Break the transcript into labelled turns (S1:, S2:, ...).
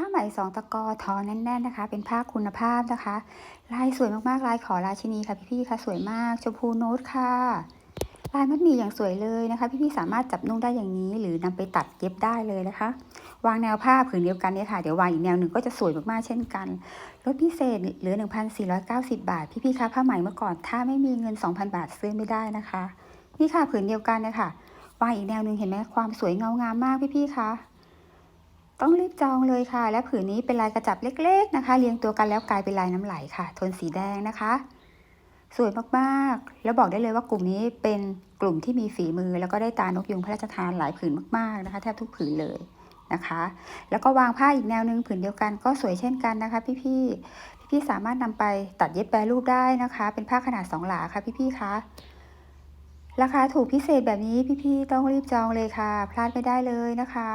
S1: ผ้าไหมสองตะกอทอแน่นๆนะคะ เป็นผ้าคุณภาพนะคะ ลายสวยมากๆ ลายขอราชินีค่ะพี่ๆค่ะสวยมากชมพูโน้ตค่ะลายมัดหมี่อย่างสวยเลยนะคะ พี่ๆสามารถจับนุ่งได้อย่างนี้ หรือนำไปตัดเย็บได้เลยนะคะ วางแนวผ้าผืนเดียวกันเนี่ยค่ะเดี๋ยววางอีกแนวหนึ่งก็จะสวยมากๆเช่นกันลดพิเศษเหลือ 1,490 บาท พี่ๆคะผ้าไหมเมื่อก่อนถ้าไม่มีเงิน 2,000 บาทซื้อไม่ได้นะคะนี่ค่ะผืนเดียวกันนะคะวางอีกแนวหนึ่งเห็นไหมความสวยเงางามมากพี่ๆคะ ต้องรีบจองเลยค่ะ และผืนนี้เป็นลายกระจับเล็ก ๆนะคะ เรียงตัวกันแล้วกลายเป็นลายน้ำไหลค่ะ โทนสีแดงนะคะ สวยมากๆ แล้วบอกได้เลยว่ากลุ่มนี้เป็นกลุ่มที่มีฝีมือ แล้วก็ได้ตานกยุงพระราชทานหลายผืนมากๆนะคะ แทบทุกผืนเลยนะคะ แล้วก็วางผ้าอีกแนวหนึ่งผืนเดียวกันก็สวยเช่นกันนะคะ พี่ๆ พี่ๆ สามารถนำไปตัดเย็บแปรรูปได้นะคะ เป็นผ้าขนาดสองหลาค่ะพี่ๆ คะ ราคาถูกพิเศษแบบนี้พี่ๆ ต้องรีบจองเลยค่ะ พลาดไม่ได้เลยนะคะ